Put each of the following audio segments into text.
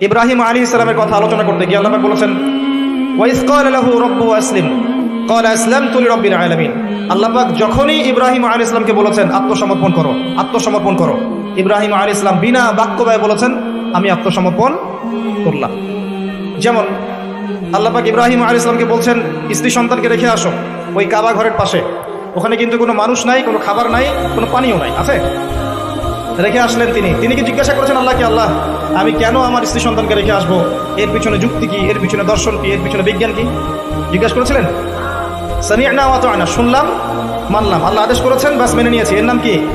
ইব্রাহিম আলী ইসলামের কথা আলোচনা করতে গিয়ে আল্লাহ বলেছেন, ওয়াইস ক্বালা লাহু রাব্বুহু আসলিম আসলামতু লিরাব্বিল আলামিন। আল্লাহ পাক যখনই ইব্রাহিম আলী ইসলামকে বলেছেন, আত্মসমর্পণ করো আত্মসমর্পণ করো ইব্রাহিম আলী ইসলাম বিনা বাক্য ব্যয় বলেছেন, আমি আত্মসমর্পণ করলাম যেমন, আল্লাহ পাক ইব্রাহিম আলী ইসলামকে বলছেন, স্ত্রী সন্তানকে রেখে আসো, ওই কাবা ঘরের পাশে। ওখানে কিন্তু কোনো মানুষ নাই, কোনো খাবার নাই, কোনো পানিও নাই, আছে? রেখে আসলেন তিনি। তিনি কি জিজ্ঞাসা করেছেন আল্লাহকে আল্লাহ? আমি কেন আমার স্ত্রী সন্তানকে রেখে আসব? এর পিছনে যুক্তি কি? এর পিছনে দর্শন কি? এর পিছনে বিজ্ঞান কি? জিজ্ঞাসা করেছিলেন? সামিআনা ওয়া আতা'না শুনলাম, মানলাম। আল্লাহ আদেশ করেছেন বাস মেনে নিয়েছি। এর নাম কি?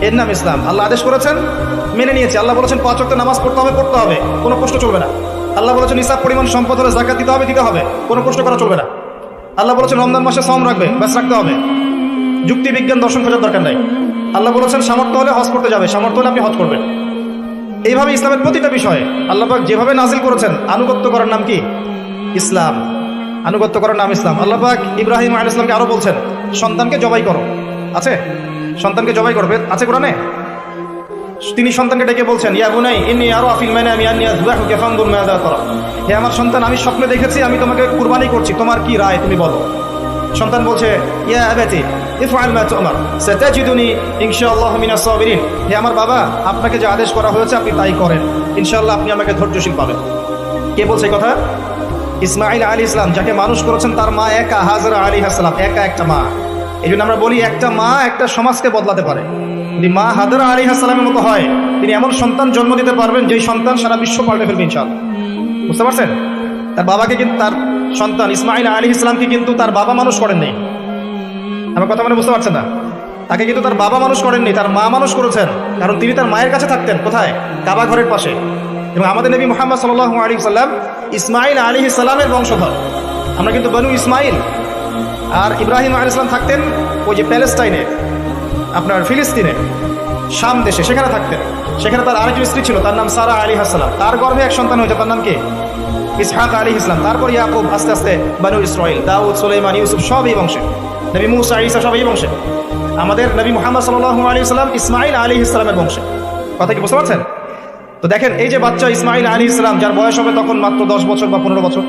এর নাম ইসলাম। আল্লাহ আদেশ করেছেন, মেনে নিয়েছি। আল্লাহ বলেছেন, পাঁচ ওয়াক্ত নামাজ পড়তে হবে পড়তে হবে। কোনো প্রশ্ন চলবে না। আল্লাহ বলেছেন ইসাব পরিমাণ সম্পদ হলে জাকাত দিতে হবে দিতে হবে। কোনো প্রশ্ন করা চলবে না। আল্লাহ বলেছেন, রমজান মাসে সম রাখবে, ব্যাস রাখতে হবে। যুক্তি বিজ্ঞান দর্শন খোঁজার দরকার নাই। আল্লাহ বলেছেন, সামর্থ্য হলে হজ করতে যাবে, সামর্থ্য হলে আপনি হজ করবেন। এইভাবে ইসলামের প্রতিটা বিষয়ে আল্লাপাক যেভাবে নাজিল করেছেন, আনুগত্য করার নাম কি? ইসলাম। আনুগত্য করার নাম ইসলাম। আল্লাহ পাক ইব্রাহিম আল ইসলামকে আরও বলছেন, সন্তানকে জবাই করো। আছে? সন্তানকে জবাই করবে আছে কোরআনে? তিনি সন্তানকে ডেকে বলছেন, ইয়া বুনাই, ইন্নি আরও আফিল মানে আমি আনিয়া তারা। হে আমার সন্তান, আমি স্বপ্নে দেখেছি, আমি তোমাকে কুরবানি করছি। তোমার কি রায় তুমি বলো? সন্তান বলছে, ইয়া আবাতি ইফআল মা তুমার সাতাজিদুনি ইনশাআল্লাহ মিনাস সাবিরিন। হে আমার বাবা, আপনাকে যে আদেশ করা হয়েছে, আপনি তাই করেন। ইনশাআল্লাহ আপনি আমাকে ধৈর্যশীল পাবেন। কে বলছে কথা? ইসমাইল আলী ইসলাম, যাকে মানুষ করেছেন, তার মা একা, হাজরা আলী হাসলাম, একা একটা মা। এই জন্য আমরা বলি, একটা মা একটা সমাজকে বদলাতে পারে। যদি মা হাজরা আলী হাসলামের মতো হয়, তিনি এমন সন্তান জন্ম দিতে পারবেন, যেই সন্তান সারা বিশ্ব পাল্টে ফেলবে, ইনশাআল্লাহ। বুঝতে পারছেন? তার বাবাকে কিন্তু, তার সন্তান ইসমাইল আলী ইসলামকে কিন্তু তার বাবা মানুষ করেননি। আমার কথা মানে বুঝতে পারছেন না। তাকে কিন্তু তার বাবা মানুষ করেননি, তার মা মানুষ করেছেন। কারণ তিনি তার মায়ের কাছে থাকতেন, কোথায়? কাবা ঘরের পাশে। এবং আমাদের নবী মোহাম্মদ সাল আলী সাল্লাম ইসমাইল আলী ইসলামের বংশধর। আমরা কিন্তু বনু ইসমাইল আর ইব্রাহিম আলী ইসলাম থাকতেন ওই যে প্যালেস্টাইনে, আপনার ফিলিস্তিনে, শাম দেশে, সেখানে থাকতেন। সেখানে তার আরেকজন স্ত্রী ছিল, তার নাম সারা আলী হাসালাম তার গর্ভে এক সন্তান হয়েছে, তার নাম কি? ইসহাক আলী ইসলাম তারপর ইয়াকুব, আস্তে আস্তে বানু ইসরাইল দাউদ, সুলাইমান, ইউসুফ সব এই বংশে। নবী মুসা ইসা সব এই বংশে। আমাদের নবী মোহাম্মদ সাল্লাহ আলী ইসলাম ইসমাইল আলী ইসলামের বংশে। কথা কি বুঝতে পারছেন? তো দেখেন, এই যে বাচ্চা ইসমাইল আলী ইসলাম যার বয়স হবে তখন মাত্র দশ বছর বা পনেরো বছর,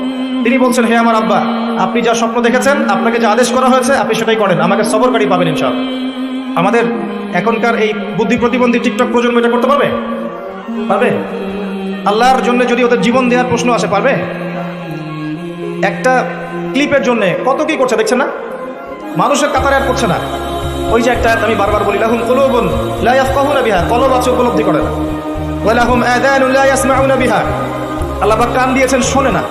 তিনি বলছেন, হে আমার আব্বা, আপনি যা স্বপ্ন দেখেছেন, আপনাকে যা আদেশ করা হয়েছে, আপনি সেটাই করেন, আমাকে সবরকারী পাবেন ইনশাল আমাদের এখনকার এই বুদ্ধি প্রতিবন্ধী টিকটক প্রজন্ম এটা করতে পারবে? পারবে? আল্লাহর জন্য যদি ওদের জীবন দেওয়ার প্রশ্ন আসে, পারবে? একটা ক্লিপের জন্য, কত কি করছে, দেখছেন না? মানুষের কাতারে আর করছে না। ওই যে একটা আমি বারবার বলি, লাহুম কুলুবুন লা ইয়াফকাহুনা বিহা কলব আছে উপলব্ধি করে না ওয়া লাহুম আযানুন লা ইয়াসমাউনা বিহা। আল্লাহ কান দিয়েছেন, শোনে না,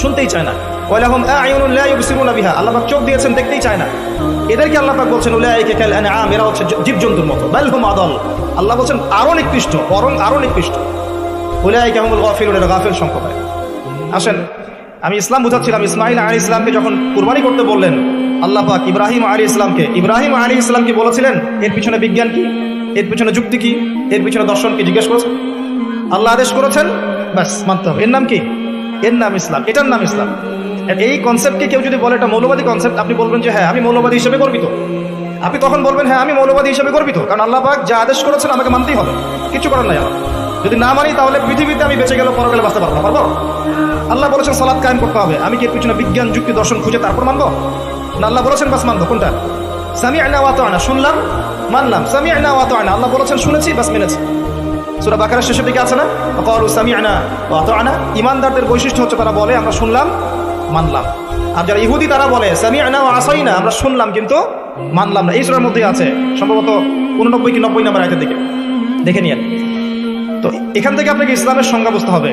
শুনতেই চায় না। ওয়া লাহুম আ'য়ুনুন লা ইউবসিরুনা বিহা, আল্লাহ চোখ দিয়েছেন, দেখতেই চায় না। এদেরকে আল্লাহ পাক বলছেন, উলাইকা কাল আনআম, এরা হচ্ছে জীবজন্তুর মতো। বাল হুম আদল। আল্লাহ বলছেন আরও নিকৃষ্ট, বরং আরও নিকৃষ্ট। উলাইকা হুমুল গাফিলুন, এরা গাফিল সম্প্রদায় আসেন আমি ইসলাম বুঝাচ্ছিলাম ইসমাইল আলী ইসলামকে যখন কুরবানি করতে বললেন, আল্লাহ পাক ইব্রাহিম আলী ইসলামকে ইব্রাহিম আলী ইসলামকে বলেছিলেন, এর পিছনে বিজ্ঞান কি? এর পিছনে যুক্তি কি? এর পিছনে দর্শন কি? জিজ্ঞেস করেছেন? আল্লাহ আদেশ করেছেন, ব্যাস, মানতে হবে। এর নাম কি? এর নাম ইসলাম। এটার নাম ইসলাম। এই কনসেপ্টকে কেউ যদি বলে এটা মৌলবাদী কনসেপ্ট আপনি বলবেন যে হ্যাঁ আমি মৌলবাদী হিসেবে গর্বিত। আপনি তখন বলবেন হ্যাঁ আমি মৌলবাদী হিসেবে গর্বিত। কারণ আল্লাহ পাক যা আদেশ করেছেন, আমাকে মানতেই হবে। কিছু করার নাই যদি না মানি, তাহলে পৃথিবীতে আমি বেঁচে গেলে পরকালে বাঁচতে পারব পারব? আল্লাহ বলেছেন সালাদ কায়েম করতে হবে। আমি কি পিছনে বিজ্ঞান, যুক্তি, দর্শন খুঁজে তারপর মানবো না, আল্লাহ বলেছেন, বাস মানবো কোনটা? সামি আয়না ওয়াত আয়না শুনলাম, মানলাম। সামি আয়না ওয়াত আয়না আল্লাহ বলেছেন, শুনেছি, বাস মেনেছি। সুরা বাকারের শেষের দিকে আছে না? কলু সামি আয়না ওয়াত আয়না ইমানদারদের বৈশিষ্ট্য হচ্ছে তারা বলে, আমরা শুনলাম, মানলাম। আর যারা ইহুদি, তারা বলে সামি আয়না ও আসাই না আমরা শুনলাম, কিন্তু মানলাম না। এই সুরার মধ্যেই আছে, সম্ভবত উননব্বই কি নব্বই নম্বর আয়তের দিকে। দেখে নিয়েন। তো এখান থেকে আপনাকে ইসলামের সংজ্ঞা বুঝতে হবে।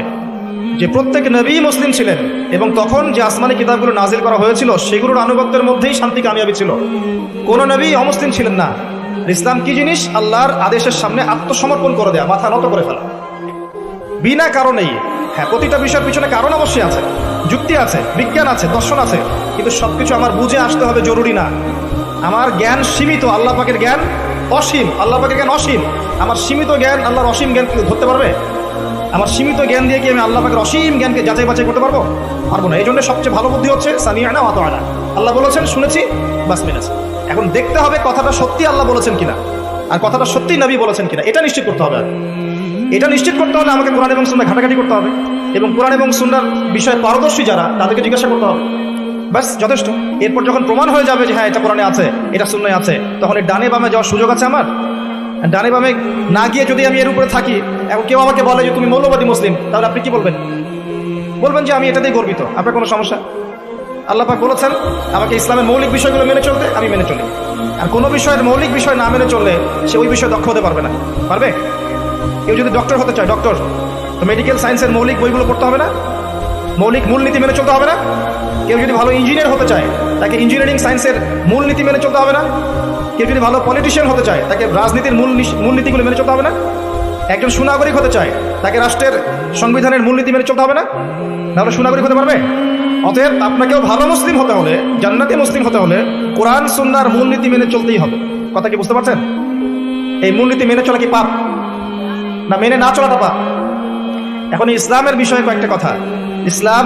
যে প্রত্যেক নবী মুসলিম ছিলেন এবং তখন যে আসমানি কিতাবগুলো নাজিল করা হয়েছিল, সেগুলোর আনুগত্যের মধ্যেই শান্তি কামিয়াবি ছিল। কোন নবী অমুসলিম ছিলেন না। ইসলাম কি জিনিস? আল্লাহর আদেশের সামনে আত্মসমর্পণ করে দেয়া, মাথা নত করে ফেলা। বিনা কারণেই হ্যাঁ প্রতিটা বিষয়ের পিছনে কারণ অবশ্যই আছে। যুক্তি আছে, বিজ্ঞান আছে, দর্শন আছে, কিন্তু সবকিছু আমার বুঝে আসতে হবে জরুরি না। আমার জ্ঞান সীমিত, আল্লাহ পাকের জ্ঞান অসীম, আল্লাহ পাকের জ্ঞান অসীম। আমার সীমিত জ্ঞান, আল্লাহর অসীম জ্ঞান ধরতে পারবে? আমার সীমিত জ্ঞান দিয়ে কি আমি আল্লাহ পাকের অসীম জ্ঞানকে যাচাই বাছাই করতে পারব? পারব না। এই জন্য সবচেয়ে ভালো বুদ্ধি হচ্ছে সামিয়ানা অত আনা আল্লাহ বলেছেন, শুনেছি, বাস মেনেছি এখন দেখতে হবে কথাটা সত্যি আল্লাহ বলেছেন কিনা। আর কথাটা সত্যি নবী বলেছেন কিনা, এটা নিশ্চিত করতে হবে এটা নিশ্চিত করতে হলে আমাকে কোরআন এবং সুন্দর ঘাটাঘাটি করতে হবে। এবং কোরআন এবং সুন্নার বিষয়ে পারদর্শী যারা, তাদেরকে জিজ্ঞাসা করতে হবে। ব্যাস, যথেষ্ট। এরপর যখন প্রমাণ হয়ে যাবে যে হ্যাঁ এটা কোরআনে আছে, এটা শূন্যে আছে, তখন এই ডানে বামে যাওয়ার সুযোগ আছে আমার? ডানে বামে না গিয়ে যদি আমি এর উপরে থাকি এখন কেউ আমাকে বলে যে তুমি মৌলবাদী মুসলিম, তাহলে আপনি কি বলবেন? বলবেন যে আমি এটাতেই গর্বিত। আপনার কোনো সমস্যা? আল্লাহ পাক বলেছেন, আমাকে ইসলামের মৌলিক বিষয়গুলো মেনে চলতে, আমি মেনে চলি। আর কোনো বিষয়ের মৌলিক বিষয় না মেনে চললে সে ওই বিষয়ে দক্ষ হতে পারবে না। পারবে? কেউ যদি ডক্টর হতে চায় ডক্টর তো মেডিকেল সায়েন্সের মৌলিক বইগুলো পড়তে হবে না? মৌলিক মূলনীতি মেনে চলতে হবে না? কেউ যদি ভালো ইঞ্জিনিয়ার হতে চায়, তাকে ইঞ্জিনিয়ারিং সায়েন্সের মূলনীতি মেনে চলতে হবে না? কেউ যদি ভালো পলিটিশিয়ান হতে চায়, তাকে রাজনীতির মূল মূলনীতিগুলো মেনে চলতে হবে না? একজন সুনাগরিক হতে চায়, তাকে রাষ্ট্রের সংবিধানের মূলনীতি মেনে চলতে হবে না? তাহলে সুনাগরিক হতে পারবে? অতএব আপনাকেও ভালো মুসলিম হতে হলে, জান্নাতি মুসলিম হতে হলে কোরআন, সুন্নার মূলনীতি মেনে চলতেই হবে। কথা কি বুঝতে পারছেন? এই মূলনীতি মেনে চলা কি পাপ? না মেনে না চলাটা পাপ? এখন ইসলামের বিষয়ে কয়েকটা কথা। ইসলাম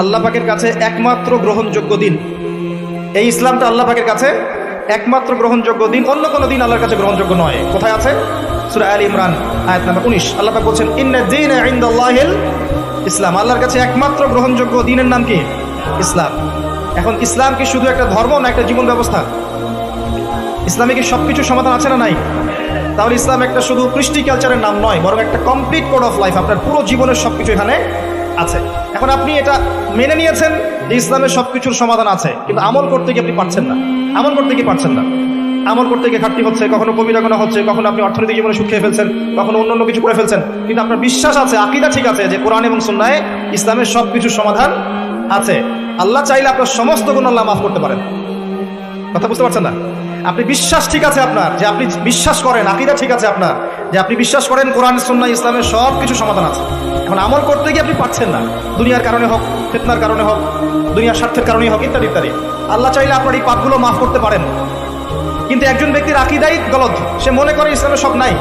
আল্লাহ পাকের কাছে একমাত্র গ্রহণযোগ্য দিন। এই ইসলামটা আল্লাহ পাকের কাছে একমাত্র গ্রহণযোগ্য দিন, অন্য কোনো দিন আল্লাহর কাছে গ্রহণযোগ্য নয়। কোথায় আছে? সুরা আল ইমরান, আয়াত নাম্বার উনিশ। আল্লাহ বলছেন, ইন্না দিন ইসলাম। আল্লাহর কাছে একমাত্র গ্রহণযোগ্য দিনের নাম কি? ইসলাম। এখন ইসলাম কি শুধু একটা ধর্ম না একটা জীবন ব্যবস্থা? ইসলামে কি সব কিছুর সমাধান আছে না নাই? তাহলে ইসলাম একটা শুধু কৃষ্টি কালচারের নাম নয়, বরং একটা কমপ্লিট কোড অফ লাইফ আপনার পুরো জীবনের সব কিছু এখানে আছে। এখন আপনি এটা মেনে নিয়েছেন যে ইসলামের সব কিছুর সমাধান আছে, কিন্তু আমল করতে গিয়ে আপনি পারছেন না। আমল করতে গিয়ে পারছেন না। আমল করতে গিয়ে ঘাটতি হচ্ছে, কখনো কবিরা গোনা হচ্ছে, কখনো আপনি অর্থনৈতিক জীবনে সুখ খেয়ে ফেলছেন, কখনো অন্য অন্য কিছু করে ফেলছেন, কিন্তু আপনার বিশ্বাস আছে, আকিদা ঠিক আছে যে কোরআন এবং সুন্নায় ইসলামের সব কিছুর সমাধান আছে। আল্লাহ চাইলে আপনার সমস্ত গুণ আল্লাহ মাফ করতে পারেন। কথা বুঝতে পারছেন না? আপনি বিশ্বাস ঠিক আছে আপনার, যে আপনি বিশ্বাস করেন, আকিদা ঠিক আছে আপনার, যে আপনি বিশ্বাস করেন কোরআন সন্না ইসলামের সব কিছু সমাধান আছে। এখন আমল করতে গিয়ে আপনি পাচ্ছেন না। দুনিয়ার কারণে হোক, ফেতনার কারণে হোক, দুনিয়ার স্বার্থের কারণেই হোক, ইত্যাদি ইত্যাদি। আল্লাহ চাইলে আপনার এই পাপগুলো মাফ করতে পারেন। কিন্তু একজন ব্যক্তির আকিদাই গলত। সে মনে করে ইসলামের সব নাই।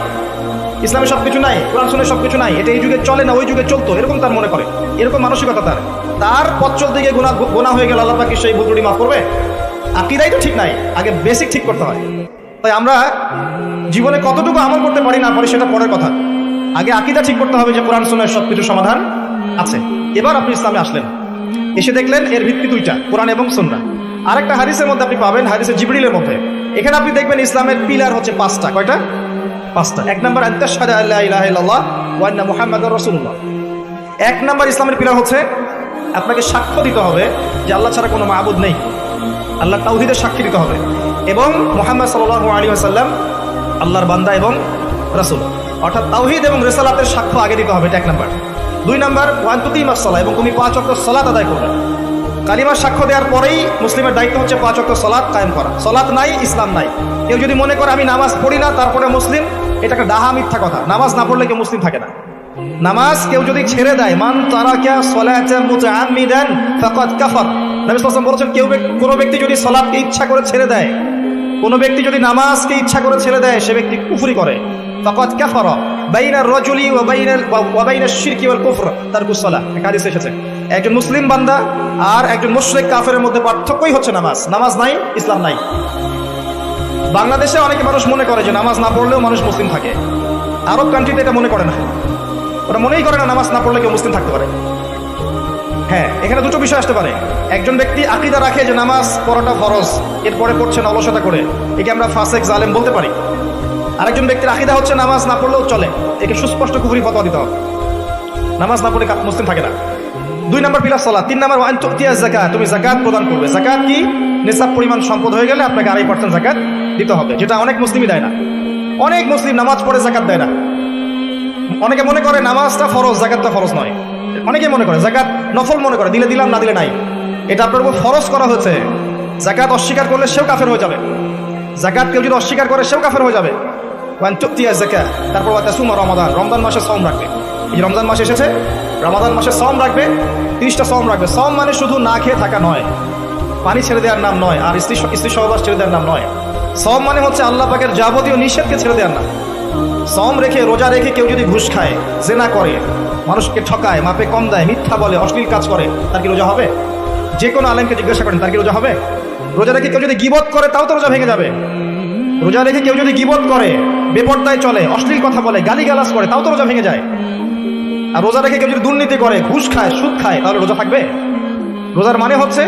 ইসলামে সব কিছু নাই, কোরআন শুনে সব কিছু নাই। এটা এই যুগে চলে না, ওই যুগে চলতো। এরকম তার মনে করে। এরকম মানসিকতা তার। তার পথ চলতে গিয়ে গুণা গোনা হয়ে গেল আল্লাহ পাকি সেই ভুলটি মাফ করবে। আকিদাই তো ঠিক নাই, আগে বেসিক ঠিক করতে হয়। তাই আমরা জীবনে কতটুকু আমল করতে পারি না পারি সেটা পরের কথা। আগে আকিদা ঠিক করতে হবে যে কোরআন শুনে সব কিছু সমাধান আছে। এবার আপনি ইসলামে আসলেন। এসে দেখলেন এর ভিত্তি দুইটা, কোরআন এবং সুন্না আরেকটা হারিসের মধ্যে আপনি পাবেন হাদিসের জিবরিলের মধ্যে। এখানে আপনি দেখবেন ইসলামের পিলার হচ্ছে পাঁচটা। কয়টা? পাঁচটা। এক নম্বর আল্লাহ ইলাহা ইল্লাল্লাহ ওয়া আন্না মুহাম্মাদুর এক নম্বর ইসলামের পিলার হচ্ছে, আপনাকে সাক্ষ্য দিতে হবে যে আল্লাহ ছাড়া কোনো মাহবুদ নেই। আল্লাহ তাওহিদের সাক্ষী দিতে হবে। এবং মোহাম্মদ সাল্লাহ আলী আসাল্লাম আল্লাহর বান্দা এবং রাসুল। অর্থাৎ তাওহিদ এবং রেসালাতের সাক্ষ্য আগে দিতে হবে, এটা এক নাম্বার। দুই নাম্বার, ওয়ান তুতি সালা এবং তুমি পাঁচ অক্ট সলাত আদায় করবে। কালিমার সাক্ষ্য দেওয়ার পরেই মুসলিমের দায়িত্ব হচ্ছে পাঁচ অক্ট সলাৎ কায়েম করা। সলাৎ নাই, ইসলাম নাই। কেউ যদি মনে করে আমি নামাজ পড়ি না, তারপরে মুসলিম এটা একটা ডাহা মিথ্যা কথা। নামাজ না পড়লে কেউ মুসলিম থাকে না। নামাজ কেউ যদি ছেড়ে দেয়, মান তারাকা সলাতান মুতাআম্মিদান ফাকাদ কাফার। নবী সাল্লাল্লাহু বলেছেন, কেউ কোনো ব্যক্তি যদি সলাৎকে ইচ্ছা করে ছেড়ে দেয়, কোনো ব্যক্তি যদি নামাজকে ইচ্ছা করে ছেড়ে দেয়, সে ব্যক্তি কুফরি করে। ফাকাদ কাফারা বাইনার রাজুলি কুফর। হাদিস এসেছে। একজন মুসলিম বান্দা আর একজন মুশরিক কাফেরের মধ্যে পার্থক্যই হচ্ছে নামাজ। নামাজ নাই, ইসলাম নাই। বাংলাদেশে অনেকে মানুষ মনে করে যে নামাজ না পড়লেও মানুষ মুসলিম থাকে। আরব কান্ট্রিতে এটা মনে করে না। ওরা মনেই করে না নামাজ না পড়লে কেউ মুসলিম থাকতে পারে। হ্যাঁ এখানে দুটো বিষয় আসতে পারে। একজন ব্যক্তি আকিদা রাখে যে নামাজ পড়াটা ফরজ, এরপরে পড়ছেন অলসতা করে। একে আমরা ফাসেক, জালেম বলতে পারি। আরেকজন ব্যক্তির আকিদা হচ্ছে নামাজ না পড়লেও চলে। একে সুস্পষ্ট কুফরি ফতোয়া দিতে হবে। নামাজ না পড়লে মুসলিম থাকে না। দুই নম্বর পিলার সলা তিন নম্বর ওয়ান তুতিয়া জাকাত তুমি জাকাত প্রদান করবে। জাকাত কি? নিসাব পরিমাণ সম্পদ হয়ে গেলে আপনাকে আড়াই পার্সেন্ট জাকাত দিতে হবে, যেটা অনেক মুসলিমই দেয় না। অনেক মুসলিম নামাজ পড়ে জাকাত দেয় না। অনেকে মনে করে নামাজটা ফরজ জাকাতটা ফরজ নয়। অনেকে মনে করে জাকাত নফল মনে করে, দিলে দিলাম, না দিলে নাই। এটা আপনার উপর ফরজ করা হয়েছে। জাকাত অস্বীকার করলে সেও কাফের হয়ে যাবে। জাকাত কেউ যদি অস্বীকার করে, সেও কাফের হয়ে যাবে। ওয়ান চুক্তিয়া জাকাত তারপর সুমা রমাদান। রমজান মাসে সম রাখবে। এই রমজান মাস এসেছে, রমাদান মাসে সম রাখবে, তিরিশটা সম রাখবে। সম মানে শুধু না খেয়ে থাকা নয়, পানি ছেড়ে দেওয়ার নাম নয়, আর স্ত্রী স্ত্রী সহবাস ছেড়ে দেওয়ার নাম নয়। সম মানে হচ্ছে আল্লাহ পাকের যাবতীয় নিষেধকে ছেড়ে দেওয়ার নাম। সম রেখে, রোজা রেখে কেউ যদি ঘুষ খায়, জেনা করে, মানুষকে ঠকায়, মাপে কম দেয়, মিথ্যা বলে, অশ্লীল কাজ করে, তার কি রোজা হবে? যে কোনো আলেমকে জিজ্ঞাসা করেন, তার কি রোজা হবে? রোজা রেখে কেউ যদি গিবত করে, তাও তো রোজা ভেঙে যাবে। রোজা রেখে কেউ যদি গিবত করে, বেপর্দায় চলে, অশ্লীল কথা বলে, গালিগালাজ করে, তাও তো রোজা ভেঙে যায়। আর রোজা রেখে কেউ যদি দুর্নীতি করে, ঘুষ খায়, সুদ খায়, তাহলে রোজা থাকবে? রোজার মানে হচ্ছে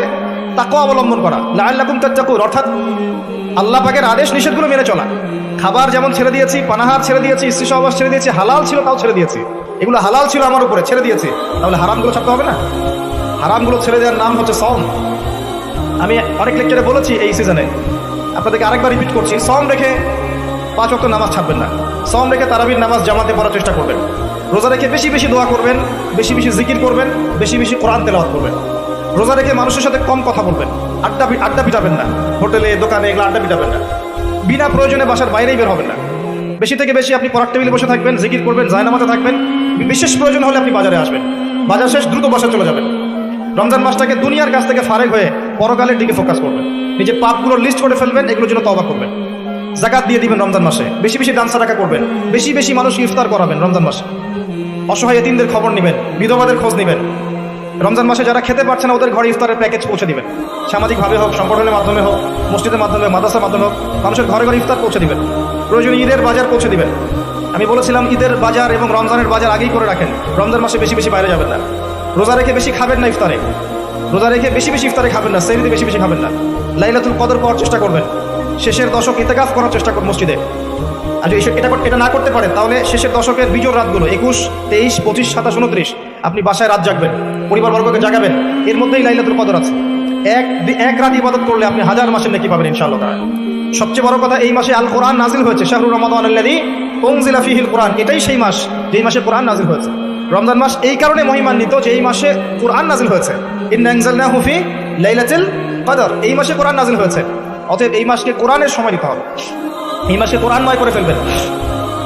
তাকে অবলম্বন করা। লাল্লাকুম তাত্তাকুর অর্থাৎ আল্লাহ পাকের আদেশ নিষেধগুলো মেনে চলা। খাবার যেমন ছেড়ে দিয়েছি, পানাহার ছেড়ে দিয়েছি স্ত্রী সহবাস ছেড়ে দিয়েছি, হালাল ছিল তাও ছেড়ে দিয়েছি। এগুলো হালাল ছিল আমার উপরে, ছেড়ে দিয়েছি। তাহলে হারামগুলো ছাড়তে হবে না? হারামগুলো ছেড়ে দেওয়ার নাম হচ্ছে সম আমি অনেক লেকচারে বলেছি এই সিজনে আপনাদেরকে আরেকবার রিপিট করছি সম রেখে পাঁচ অক্ট নামাজ ছাড়বেন না। সম রেখে তারাবির নামাজ জামাতে পড়ার চেষ্টা করবেন। রোজা রেখে বেশি বেশি দোয়া করবেন, বেশি বেশি জিকির করবেন, বেশি বেশি কোরআন তেলাওয়াত করবেন। রোজা রেখে মানুষের সাথে কম কথা বলবেন। আড্ডা আড্ডা পিটাবেন না। হোটেলে, দোকানে এগুলো আড্ডা পিটাবেন না। বিনা প্রয়োজনে বাসার বাইরেই বের হবেন না। বেশি থেকে বেশি আপনি পড়ার টেবিলে বসে থাকবেন, জিকির করবেন জায়নামাতে থাকবেন। বিশেষ প্রয়োজন হলে আপনি বাজারে আসবেন। বাজার শেষ, দ্রুত বাসায় চলে যাবেন। রমজান মাসটাকে দুনিয়ার কাছ থেকে ফারেক হয়ে পরকালের দিকে ফোকাস করবেন। নিজে পাপগুলোর লিস্ট করে ফেলবেন, এগুলোর জন্য তবা করবেন। জাকাত দিয়ে দিবেন রমজান মাসে। বেশি বেশি দান সাদাকা করবেন। বেশি বেশি মানুষকে ইফতার করাবেন রমজান মাসে। অসহায় এতিমদের খবর নেবেন। বিধবাদের খোঁজ নেবেন। রমজান মাসে যারা খেতে পারছে না, ওদের ঘরে ইফতারের প্যাকেজ পৌঁছে দিবেন। সামাজিকভাবে হোক, সংগঠনের মাধ্যমে হোক, মসজিদের মাধ্যমে মাদ্রাসার মাধ্যমে হোক, মানুষের ঘরে ঘরে ইফতার পৌঁছে দিবেন। প্রয়োজনে ঈদের বাজার পৌঁছে দিবেন। আমি বলেছিলাম ঈদের বাজার এবং রমজানের বাজার আগেই করে রাখেন। রমজান মাসে বেশি বেশি বাইরে যাবেন না। রোজা রেখে বেশি খাবেন না ইফতারে। রোজা রেখে বেশি বেশি ইফতারে খাবেন না সেরিতে বেশি বেশি খাবেন না। লাইলাতুল কদর পাওয়ার চেষ্টা করবেন। শেষের দশক ইতেকাফ করার চেষ্টা করুন মসজিদে। আর যদি এটা এটা না করতে পারেন, তাহলে শেষের দশকের বিজোর রাতগুলো, একুশ, তেইশ, পঁচিশ, সাতাশ, উনত্রিশ আপনি বাসায় রাত জাগবেন, পরিবারবর্গকে জাগাবেন, এর মধ্যেই লাইলাতুল কদর আছে। এক এক রাত ইবাদত করলে আপনি হাজার মাসের নাকি পাবেন ইনশাআল্লাহ। সবচেয়ে বড় কথা, এই মাসে আল কোরআন নাজিল হয়েছে, শাহরুর রমাদান আল্লাদি উনজিলা ফিহিল কোরআন, এটাই সেই মাস যেই মাসে কোরআন নাজিল হয়েছে। রমজান মাস এই কারণে মহিমান্বিত যে এই মাসে কোরআন নাজিল হয়েছে। ইন্না আনজালনাহু ফি লাইলাতুল কদর, এই মাসে কোরআন নাজিল হয়েছে। অতএব এই মাসকে কোরআনের সময় দিতে হবে। এই মাসে কোরআন কোরআনময় করে ফেলবেন।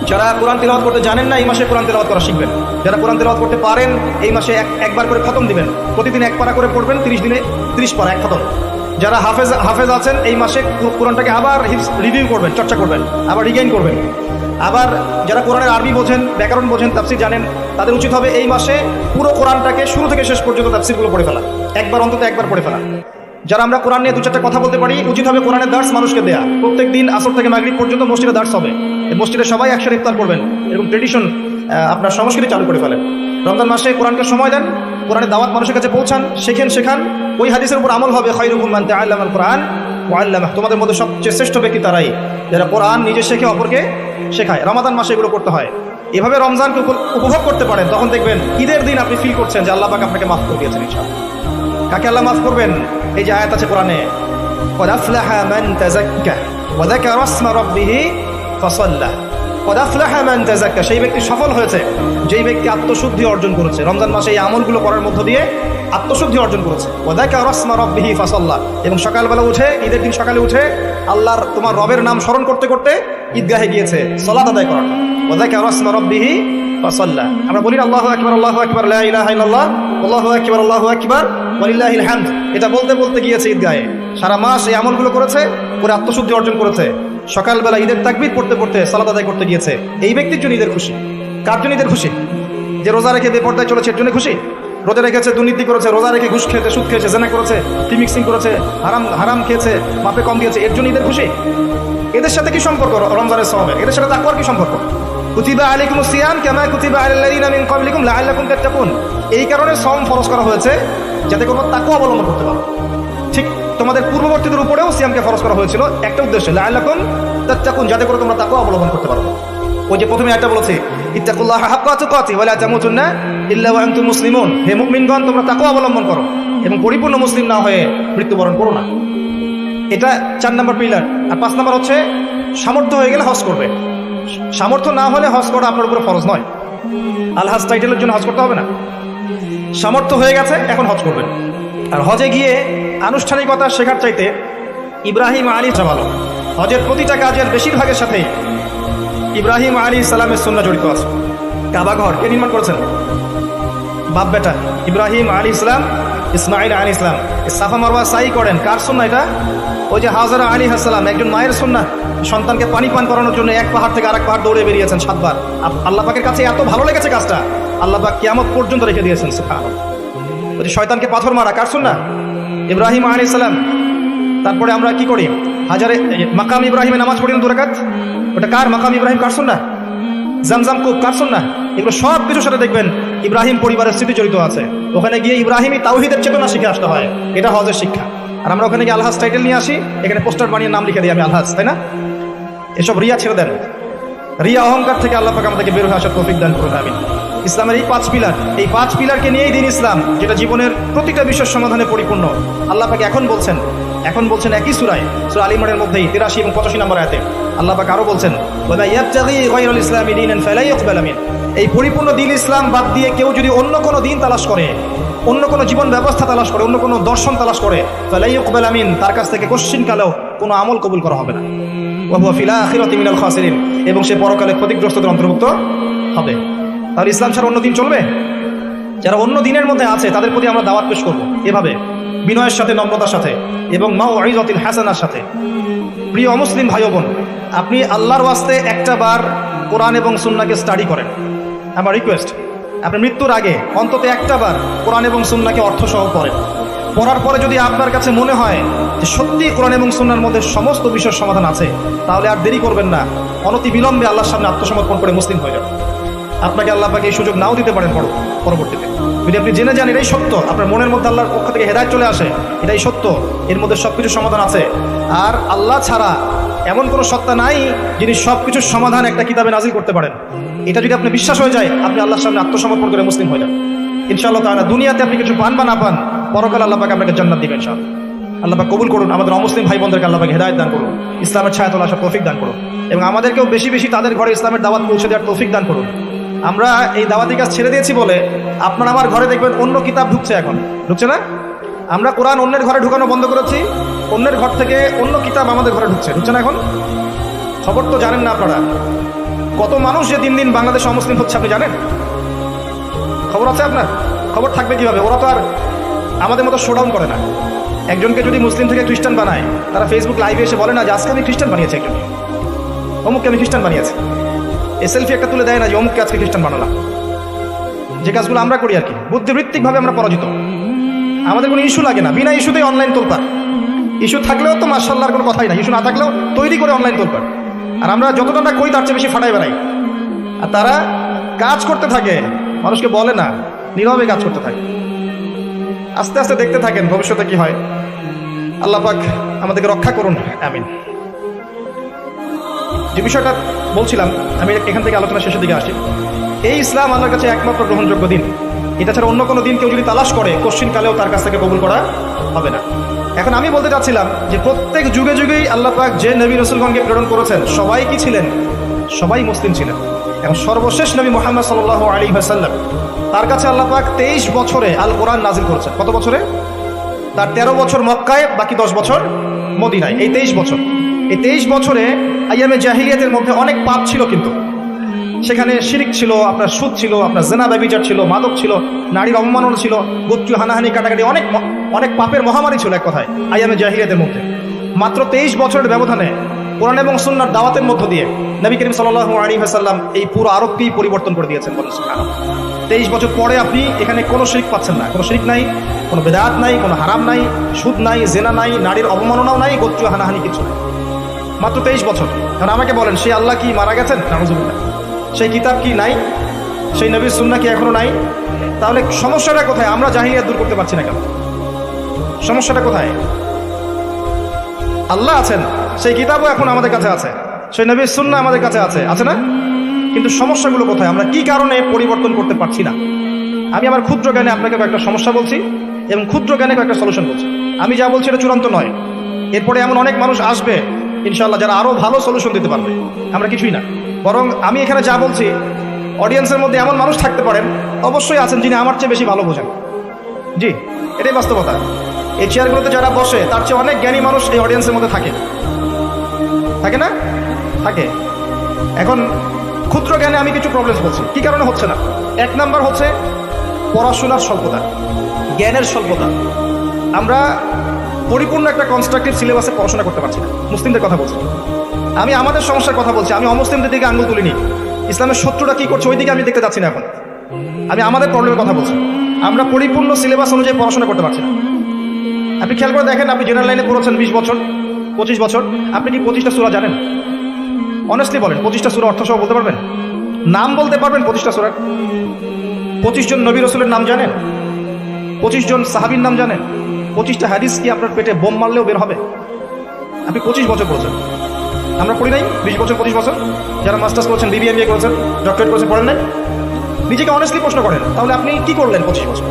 যারা কোরআন তেলাওয়াত করতে জানেন না, এই মাসে কোরআন তেলাওয়াত করা শিখবেন। যারা কোরআন তেলাওয়াত করতে পারেন, এই মাসে এক, একবার করে খতম দিবেন। প্রতিদিন এক পারা করে পড়বেন, তিরিশ দিনে তিরিশ পারা, এক খতম। যারা হাফেজ হাফেজ আছেন, এই মাসে কোরআনটাকে আবার রিভিউ করবেন, চর্চা করবেন, আবার রিগেইন করবেন। আবার যারা কোরআনের আরবি বোঝেন, ব্যাকরণ বোঝেন, তাফসির জানেন, তাদের উচিত হবে এই মাসে পুরো কোরআনটাকে শুরু থেকে শেষ পর্যন্ত তাফসিরগুলো পড়ে ফেলা। একবার অন্তত একবার পড়ে ফেলা। যারা আমরা কোরআন নিয়ে দু চারটা কথা বলতে পারি, উচিত হবে কোরআনের দার্স মানুষকে দেয়া। প্রত্যেক দিন আসর থেকে মাগরিব পর্যন্ত মসজিদে দার্স হবে। এই মসজিদে সবাই একসাথে ইফতার করবেন। এরকম ট্রেডিশন আপনার সংস্কৃতি চালু করে ফেলেন। রমজান মাসে কোরআনকে সময় দেন কোরআনের দাওয়াত মানুষের কাছে পৌঁছান, শেখেন, শেখান। ওই হাদিসের উপর আমল হবে খৈরুকুম মানতে আল্লাহ কোরআন ও আল্লাহ তোমাদের মধ্যে সবচেয়ে শ্রেষ্ঠ ব্যক্তি তারাই। যারা কোরআন নিজে শেখে, অপরকে শেখায়। রমাদান মাসে এগুলো করতে হয়। এভাবে রমজানকে উপ- উপভোগ করতে পারেন। তখন দেখবেন ঈদের দিন আপনি ফিল করছেন যে আল্লাহ পাক আপনাকে মাফ করে দিয়েছেন, ইনশাআল্লাহ। কাকে আল্লাহ মাফ করবেন? এই যে আয়াত আছে কোরআনে قد أفلح من تزكى وذكر اسم ربه فصلى قد أفلح من تزكى সেই ব্যক্তি সফল হয়েছে যেই ব্যক্তি আত্মশুদ্ধি অর্জন করেছে রমজান মাসে এই আমলগুলো করার মধ্য দিয়ে আত্মশুদ্ধি অর্জন করেছে وذكر اسم ربه فصلى এবং সকালবেলা উঠে ঈদের দিন সকালে উঠে আল্লাহর তোমার রবের নাম স্মরণ করতে করতে ঈদগাহে গিয়েছে সলাত আদায় করার وذكر اسم ربه ওয়াসাল্লাহ আমরা বলি আল্লাহ আকবর, আল্লাহ একবার আল্লাহ আল্লাহ আকবর আল্লাহ আকবর, ওয়ালিল্লাহিল হ্যান্ড এটা বলতে বলতে গিয়েছে ঈদগাহে। সারা মাস এই আমলগুলো করেছে পুরো আত্মশুদ্ধি অর্জন করেছে। সকালবেলা ঈদের তাকবির পড়তে পড়তে সালাদ আদায় করতে গিয়েছে। এই ব্যক্তির জন্য ঈদের খুশি। কার জন্য ঈদের খুশি? যে রোজা রেখে বেপর্দায় চলেছে, এর জন্য খুশি? রোজা রেখেছে, দুর্নীতি করেছে, রোজা রেখে ঘুষ খেয়েছে, সুদ খেয়েছে, জেনা করেছে মিক্সিং করেছে, হারাম হারাম খেয়েছে, মাপে কম দিয়েছে, এর জন্য ঈদের খুশি? এদের সাথে কি সম্পর্ক? রমজানের সহবে এদের সাথে তাকুয়ার কি সম্পর্ক? কুতিবা আলাইকুম সিয়াম কামা কুতিবা আলাল্লাযিনা মিন ক্বাবলিকুম লাআল্লাকুম তাত্তাকুন। এই কারণে সম ফরজ করা হয়েছে যাতে কোনো তাকওয়া অবলম্বন করতে পারো। ঠিক তোমাদের পূর্ববর্তীদের উপরেও সিয়ামকে ফরজ করা হয়েছিল। একটা উদ্দেশ্যে, লাআল্লাকুম তাত্তাকুন, যাতে করে তোমরা তাকওয়া অবলম্বন করতে পারো। ওই যে প্রথমে একটা বলেছে, ইত্তাকুল্লাহ হাক্কা তুকাতি ওয়া লা তামুতুন্না ইল্লা ওয়া আনতুম মুসলিমুন। হে মুমিনগণ, তোমরা তাকওয়া অবলম্বন করো এবং পরিপূর্ণ মুসলিম না হয়ে মৃত্যুবরণ করো না। এটা চার নম্বর পিলার। আর পাঁচ নম্বর হচ্ছে, সামর্থ্য হয়ে গেলে হজ করবে। সামর্থ্য না হলে হজ করা আপনার উপরে ফরজ নয়। আলহাজ টাইটেলের জন্য হজ করতে হবে না। সামর্থ্য হয়ে গেছে, এখন হজ করবেন। আর হজে গিয়ে আনুষ্ঠানিকতা শেখার চাইতে ইব্রাহিম আলী ভালো। হজের প্রতিটা কাজের বেশিরভাগের সাথেই ইব্রাহিম আলী সালামের সন্না জড়িত আছে। কাবাঘর কে নির্মাণ করেছেন? বাপ বেটা, ইব্রাহিম আলী ইসলাম ইসমাইল আলী ইসলাম। সাফা মারওয়া সাই করেন। কার সন্না এটা? ওই যে হাজারা আলী হাসালাম, একজন মায়ের সন্না সন্তানকে পানি পান করানোর জন্য এক পাহাড় থেকে আরেক পাহাড় দৌড়ে বেরিয়েছেন সাতবার। আল্লাহ পাকের কাছে এত ভালো লেগেছে কাজটা, আল্লাহ পাক কিয়ামত পর্যন্ত রেখে দিয়েছেন। ওই যে শয়তানকে পাথর মারা, কার সন্না ইব্রাহিম আলী সালাম। তারপরে আমরা কি করি? হাজারে মাকাম ইব্রাহিমে নামাজ পড়ি না দুরাকাত ওটা কার মাকাম ইব্রাহিম কারসুন না জামজাম কুপ কারসুন না এগুলো সব কিছুর সাথে দেখবেন, ইব্রাহিম পরিবারের স্মৃতি জড়িত আছে। ওখানে গিয়ে ইব্রাহিমী তাওহিদের চেতনা শিখে আসতে হয়। এটা হজের শিক্ষা। আর আমরা ওখানে গিয়ে আলহাজ টাইটেল নিয়ে আসি। এখানে পোস্টার বানিয়ে নাম লিখে দিই আমি আলহাজ, তাই না? এসব রিয়া ছেড়ে দেন। রিয়া অহংকার থেকে আল্লাহ পাক আমাদেরকে বের হয়ে আসার তৌফিক দান করুন আমি ইসলামের এই পাঁচ পিলার, এই পাঁচ পিলারকে নিয়েই দিন ইসলাম, যেটা জীবনের প্রতিটা বিষয়ের সমাধানে পরিপূর্ণ। আল্লাহ পাকে এখন বলছেন এখন বলছেন একই সুরায়, সুরা আলিমরের মধ্যেই তিরাশি এবং পঁচাশি নম্বর আয়াতে। আল্লাহ পাক আরও বলছেন এই পরিপূর্ণ দিন ইসলাম বাদ দিয়ে কেউ যদি অন্য কোনো দিন তালাশ করে, অন্য কোনো জীবন ব্যবস্থা তালাশ করে, অন্য কোনো দর্শন তালাশ করে, ফালা ইউকবাল মিন, তার কাছ থেকে কোশ্চিন কালেও কোনো আমল কবুল করা হবে না। ওয়াহুয়া ফিলা আখিরাতি মিনাল খাসিরিন। এবং সে পরকালে ক্ষতিগ্রস্তদের অন্তর্ভুক্ত হবে। তাহলে ইসলাম ছাড়া অন্য দিন চলবে? যারা অন্য দিনের মধ্যে আছে, তাদের প্রতি আমরা দাওয়াত পেশ করব। এভাবে বিনয়ের সাথে, নম্রতার সাথে এবং মা ওয়াইজাতিল হাসানার সাথে। প্রিয় অমুসলিম ভাই বোন আপনি আল্লাহর ওয়াস্তে একটা বার কোরআন এবং সুন্নাকে স্টাডি করেন। আমার রিকোয়েস্ট আপনি মৃত্যুর আগে অন্তত একটা বার কোরআন এবং সুন্নাকে অর্থসহ পড়েন। পড়ার পরে যদি আপনার কাছে মনে হয় যে সত্যি কোরআন এবং সুন্নার মধ্যে সমস্ত বিষয়ের সমাধান আছে, তাহলে আর দেরি করবেন না। অনতি বিলম্বে আল্লাহর সামনে আত্মসমর্পণ করে মুসলিম হয়ে যাবেন আপনাকে আল্লাহ পাকে এই সুযোগ নাও দিতে পারেন পর পরবর্তীতে। যদি আপনি জেনে যান এটাই সত্য, আপনার মনের মধ্যে আল্লাহর পক্ষ থেকে হেদায়ত চলে আসে, এটাই সত্য, এর মধ্যে সব কিছুর সমাধান আছে। আর আল্লাহ ছাড়া এমন কোনো সত্তা নাই যিনি সব কিছুর সমাধান একটা কিতাবে নাজিল করতে পারেন। এটা যদি আপনি বিশ্বাস হয়ে যায়, আপনি আল্লাহর সামনে আত্মসমর্পণ করে মুসলিম হয়ে যান। ইনশাআল্লাহ তাহলে দুনিয়াতে আপনি কিছু পান বা না পান, পরকাল আল্লাহ পাকে আপনাকে জান্নাত দিবেন সব আল্লাহ কবুল করুন, আমাদের অমুসলিম ভাই বোনদেরকে আল্লাহ পাকে হেদায়ত দান করুন, ইসলামের ছায়া তোলা সব তৌফিক দান করুন। এবং আমাদেরকেও বেশি বেশি তাদের ঘরে ইসলামের দাওয়াত পৌঁছে দেওয়ার তৌফিক দান করুন। আমরা এই দাওয়াতি কাজ ছেড়ে দিয়েছি বলে আপনার আমার ঘরে দেখবেন অন্য কিতাব ঢুকছে এখন। ঢুকছে না? আমরা কোরআন অন্যের ঘরে ঢুকানো বন্ধ করেছি, অন্যের ঘর থেকে অন্য কিতাব আমাদের ঘরে ঢুকছে। ঢুকছে না এখন? খবর তো জানেন না আপনারা। কত মানুষ যে দিন দিন বাংলাদেশে অমুসলিম হচ্ছে, আপনি জানেন? খবর আছে আপনার? খবর থাকবে কীভাবে? ওরা তো আর আমাদের মতো শোডাউন করে না। একজনকে যদি মুসলিম থেকে খ্রিস্টান বানায়, তারা ফেসবুক লাইভে এসে বলে না যে, আজকে আমি খ্রিস্টান বানিয়েছি একজন অমুককে আমি খ্রিস্টান বানিয়েছি। এই সেলফি একটা তুলে দেয় না যে, অমুককে আজকে খ্রিস্টান বানালাম। যে কাজগুলো আমরা করি আর কি, বুদ্ধিবৃত্তিকভাবে আমরা পরাজিত। আমাদের কোনো ইস্যু লাগে না, বিনা ইস্যুতেই অনলাইন তোলপার ইস্যু থাকলেও তো মার্শাল্লাহর কোনো কথাই না ইস্যু না থাকলেও তৈরি করে অনলাইন তোলপার আর আমরা যতটা না করি, তার চেয়ে বেশি ফাটাই বেড়াই। আর তারা কাজ করতে থাকে, মানুষকে বলে না, নীরবে কাজ করতে থাকে। আস্তে আস্তে দেখতে থাকেন, ভবিষ্যতে কি হয়। আল্লাহ পাক আমাদেরকে রক্ষা করুন, আমিন। যে বিষয়টা বলছিলাম, আমি এখান থেকে আলোচনা শেষের দিকে আসি। এই ইসলাম আল্লাহর কাছে একমাত্র গ্রহণযোগ্য দিন। এটা ছাড়া অন্য কোনো দিন কেউ যদি তালাশ করে কোশ্চিন কালেও তার কাছ থেকে কবুল করা হবে না। এখন আমি বলতে চাচ্ছিলাম যে প্রত্যেক যুগে যুগেই আল্লাহ পাক যে নবী রসুলগণকে প্রেরণ করেছেন, সবাই কি ছিলেন? সবাই মুসলিম ছিলেন। এবং সর্বশেষ নবী মোহাম্মদ সাল আলী হাসাল্লাম তার কাছে আল্লাহ পাক তেইশ বছরে আল কোরআন নাজিল করেছেন। কত বছরে? তার তেরো বছর মক্কায়, বাকি দশ বছর মদিনায়। এই তেইশ বছর। এই তেইশ বছরে আইয়ামে জাহিলিয়াতের মধ্যে অনেক পাপ ছিল কিন্তু। সেখানে শিরিক ছিল, আপনার সুদ ছিল, আপনার জেনা ব্যবিচার ছিল, মাদক ছিল, নারীর অবমাননা ছিল, গোত্রীয় হানাহানি কাটাকাটি অনেক অনেক পাপের মহামারী ছিল এক কথায় আইয়ামে জাহিলিয়াতের মধ্যে। মাত্র তেইশ বছরের ব্যবধানে কোরআন এবং সুন্নার দাওয়াতের মধ্য দিয়ে নবী করিম সাল্লাহ আলী হাসাল্লাম এই পুরো আরবকেই পরিবর্তন করে দিয়েছেন বলেন তেইশ বছর পরে আপনি এখানে কোনো শিরিক পাচ্ছেন না, কোনো শিরিক নাই, কোনো বেদাত নাই, কোনো হারাম নাই, সুদ নাই, জেনা নাই, নারীর অবমাননাও নাই, গোত্রীয় হানাহানি কিছু নাই। মাত্র তেইশ বছর। এখন আমাকে বলেন, সেই আল্লাহ কি মারা গেছেন? সেই কিতাব কি নাই? সেই নবীর সুন্না কি এখনও নাই? তাহলে সমস্যাটা কোথায়? আমরা জাহিলিয়াত দূর করতে পারছি না কেন? সমস্যাটা কোথায়? আল্লাহ আছেন, সেই কিতাবও এখন আমাদের কাছে আছে, সেই নবীর সুন্না আমাদের কাছে আছে আছে না? কিন্তু সমস্যাগুলো কোথায়? আমরা কি কারণে পরিবর্তন করতে পারছি না? আমি আমার ক্ষুদ্র জ্ঞানে আপনাকে কয়েকটা সমস্যা বলছি এবং ক্ষুদ্র জ্ঞানে কয়েকটা সলিউশন বলছি। আমি যা বলছি এটা চূড়ান্ত নয়। এরপরে এমন অনেক মানুষ আসবে ইনশাল্লাহ যারা আরও ভালো সলিউশন দিতে পারবে। আমরা কিছুই না। বরং আমি এখানে যা বলছি অডিয়েন্সের মধ্যে এমন মানুষ থাকতে পারেন, অবশ্যই আছেন যিনি আমার চেয়ে বেশি ভালো বোঝেন। জি, এটাই বাস্তবতা। এই চেয়ারগুলোতে যারা বসে, তার চেয়ে অনেক জ্ঞানী মানুষ এই অডিয়েন্সের মধ্যে থাকে। থাকে না? থাকে। এখন ক্ষুদ্র জ্ঞানে আমি কিছু প্রবলেমস বলছি। কি কারণে হচ্ছে না? এক নাম্বার হচ্ছে পড়াশোনার স্বল্পতা। জ্ঞানের স্বল্পতা। আমরা পরিপূর্ণ একটা কনস্ট্রাকটিভ সিলেবাসে পড়াশোনা করতে পারছি না। মুসলিমদের কথা বলছি। আমি আমাদের সমস্যার কথা বলছি, আমি অমুসলিমদের দিকে আঙ্গুল তুলিনি। ইসলামের শত্রুটা কি করছে ওই দিকে আমি দেখতে যাচ্ছি না এখন। আমি আমাদের প্রবলেমের কথা বলছি। আমরা পরিপূর্ণ সিলেবাস অনুযায়ী পড়াশোনা করতে পারছি না। আপনি খেয়াল করে দেখেন, আপনি জেনারেল লাইনে পড়েছেন বিশ বছর, পঁচিশ বছর, আপনি কি পঁচিশটা সুরা জানেন? অনেস্টলি বলেন, পঁচিশটা সুরা অর্থ সহ বলতে পারবেন? নাম বলতে পারবেন পঁচিশটা সুরার পঁচিশ জন নবী রসুলের নাম জানেন? পঁচিশ জন সাহাবির নাম জানেন? পঁচিশটা হাদিস কি আপনার পেটে বোম মারলেও বের হবে? আপনি পঁচিশ বছর করেছেন আমরা পড়ি নাই? বিশ বছর, পঁচিশ বছর? যারা মাস্টার্স করছেন করেছেন বিবিএমবিএ করেছেন, ডক্টরেট করেছেন, পড়েন নাই? নিজেকে অনেস্টলি প্রশ্ন করেন, তাহলে আপনি কি করলেন পঁচিশ বছর?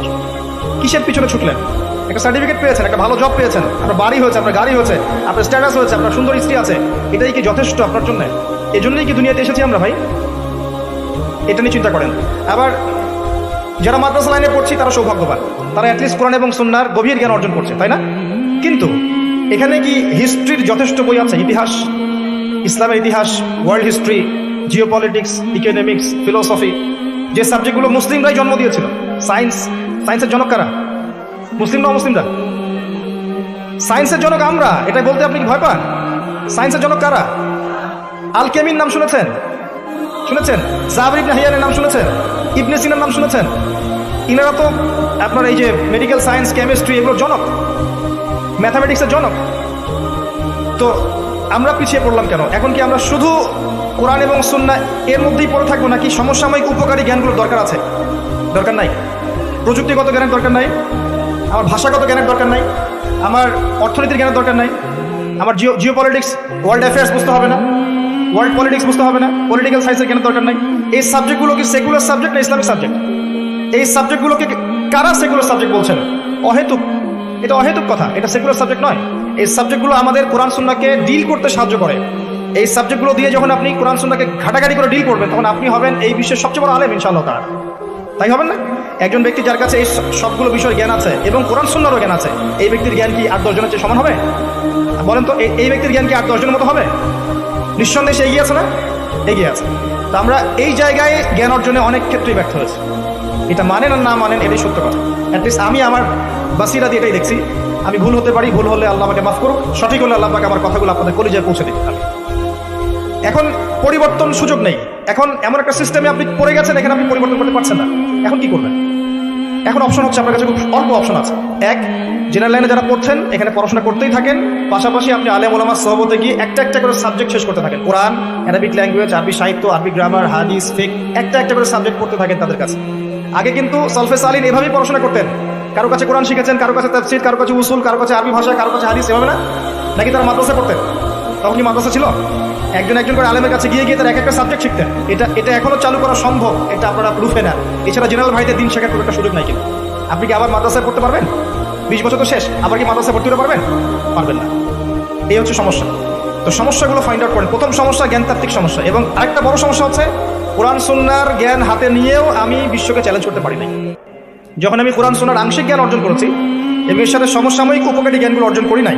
কিসের পিছনে ছুটলেন? একটা সার্টিফিকেট পেয়েছেন, একটা ভালো জব পেয়েছেন, আপনার বাড়ি হয়েছে, আপনার গাড়ি হয়েছে, আপনার স্ট্যাটাস হয়েছে, আপনার সুন্দর স্ত্রী আছে, এটাই কি যথেষ্ট আপনার জন্য? এই জন্যই কি দুনিয়াতে এসেছি আমরা ভাই? এটা নিয়ে চিন্তা করেন। আবার যারা মাদ্রাসা লাইনে পড়ছি, তারা সৌভাগ্যবান। তারা অ্যাটলিস্ট কোরআন এবং সুন্নার গভীর জ্ঞান অর্জন করছে, তাই না? কিন্তু এখানে কি হিস্ট্রির যথেষ্ট বই আছে? ইতিহাস, ইসলামের ইতিহাস world history geo politics economics philosophy যে সাবজেক্টগুলো মুসলিমরাই জন্ম দিয়েছিল। সায়েন্স সায়েন্সের জনক কারা? মুসলিমরা মুসলিমরা সায়েন্সের জনক আমরা এটাই বলতে আপনি ভয় পান? সায়েন্সের জনক কারা? আল কেমিন নাম শুনেছেন? শুনেছেন? জাবির ইবনে হাইয়ানের নাম শুনেছেন? ইবনে সিনার নাম শুনেছেন? ইনারা তো আপনার এই যে মেডিকেল সায়েন্স কেমিস্ট্রি এগুলোর জনক। ম্যাথামেটিক্সের জনক। তো আমরা পিছিয়ে পড়লাম কেন? এখন কি আমরা শুধু কোরআন এবং সুন্না এর মধ্যেই পড়ে থাকব নাকি সমসাময়িক উপকারী জ্ঞানগুলোর দরকার আছে? দরকার নাই। প্রযুক্তিগত জ্ঞানের দরকার নাই। আমার ভাষাগত জ্ঞানের দরকার নাই। আমার অর্থনীতির জ্ঞানের দরকার নাই। আমার geo geo politics world affairs বুঝতে হবে না। ওয়ার্ল্ড পলিটিক্স বুঝতে হবে না পলিটিক্যাল সায়েন্সের জ্ঞানের দরকার নাই? এই সাবজেক্টগুলো কি সেকুলার সাবজেক্ট না ইসলামিক সাবজেক্ট এই সাবজেক্টগুলোকে কারা সেকুলার সাবজেক্ট বলছেন? অহেতুক। এটা অহেতুক কথা, এটা সেকুলার সাবজেক্ট নয়। এই সাবজেক্টগুলো আমাদের কোরআন, সুন্নাকে ডিল করতে সাহায্য করে। এই সাবজেক্টগুলো দিয়ে যখন আপনি কোরআন, সুন্নাকে ঘাটাঘাটি করে ডিল করবেন, তখন আপনি হবেন এই বিশ্বের সবচেয়ে বড় আলেম, ইনশাআল্লাহ তারা তাই হবেন না? একজন ব্যক্তি যার কাছে এই সবগুলো বিষয়ের জ্ঞান আছে এবং কোরআন, সুন্নারও জ্ঞান আছে, এই ব্যক্তির জ্ঞান কি আট দশজনের চেয়ে সমান হবে? বলেন তো এই ব্যক্তির জ্ঞান কি আট দশজনের মতো হবে? নিঃসন্দেহে সে এগিয়ে আছে না? এগিয়ে আছে। তো আমরা এই জায়গায় জ্ঞান অর্জনে অনেক ক্ষেত্রেই ব্যর্থ হয়েছি। এটা মানেন আর না মানেন, এটাই সত্য কথা। অ্যাটলিস্ট আমি আমার বাসিরা দিয়ে এটাই দেখছি। আমি ভুল হতে পারি, ভুল হলে আল্লাহ আমাকে মাফ করুক। সঠিক হলে আল্লাহ আমার কথাগুলো আপনাদের কলিজায় পৌঁছে দিতে হবে এখন পরিবর্তন সুযোগ নেই। এখন এমন একটা সিস্টেমে আপনি পড়ে গেছেন, এখানে আপনি পরিবর্তন করতে পারছেন না। এখন কি করবেন? এখন অপশন হচ্ছে আপনার কাছে খুব অল্প অপশন আছে। এক জেনারেল লাইনে যারা পড়ছেন, এখানে পড়াশোনা করতেই থাকেন। পাশাপাশি আপনি আলেম ওলামা সহবতে গিয়ে একটা একটা করে সাবজেক্ট শেষ করতে থাকেন। কোরআন অ্যারাবিক ল্যাঙ্গুয়েজ আরবি সাহিত্য আরবি গ্রামার হাদিস ফিক একটা একটা করে সাবজেক্ট পড়তে থাকেন তাদের কাছে। আগে কিন্তু সলফে সালিন এভাবেই পড়াশোনা করতেন। কারও কাছে কোরআন শিখেছেন, কারও কাছে তাফসির, কারও কাছে উসুল, কারও কাছে আরবি ভাষা, কারও কাছে হাদিস, এভাবে না? নাকি তারা মাদ্রাসা পড়তেন? তখন কি মাদ্রাসা ছিল? একজন একজন করে আলেমের কাছে গিয়ে গিয়ে তার এক একটা সাবজেক্ট শিখতেন। এটা এটা এখনও চালু করা সম্ভব, এটা আপনারা প্রুফে না এছাড়া জেনারেল ভাইদের দিন শেখার খুব একটা সুযোগ নাই কিন্তু। আপনি কি আবার মাদ্রাসায় পড়তে পারবেন? বিশ বছর তো শেষ, আবার কি মাদ্রাসায় হতে পারবেন? পারবেন না। এই হচ্ছে সমস্যা। তো সমস্যাগুলো ফাইন্ড আউট করেন। প্রথম সমস্যা জ্ঞানতাত্ত্বিক সমস্যা এবং আরেকটা বড় সমস্যা হচ্ছে, কোরআন, সুন্নার জ্ঞান হাতে নিয়েও আমি বিশ্বকে চ্যালেঞ্জ করতে পারি নাই। যখন আমি কোরআন, সুন্নার আংশিক জ্ঞান অর্জন করেছি এবং এর সাথে সমসাময়িক উপকারী জ্ঞানগুলো অর্জন করি নাই।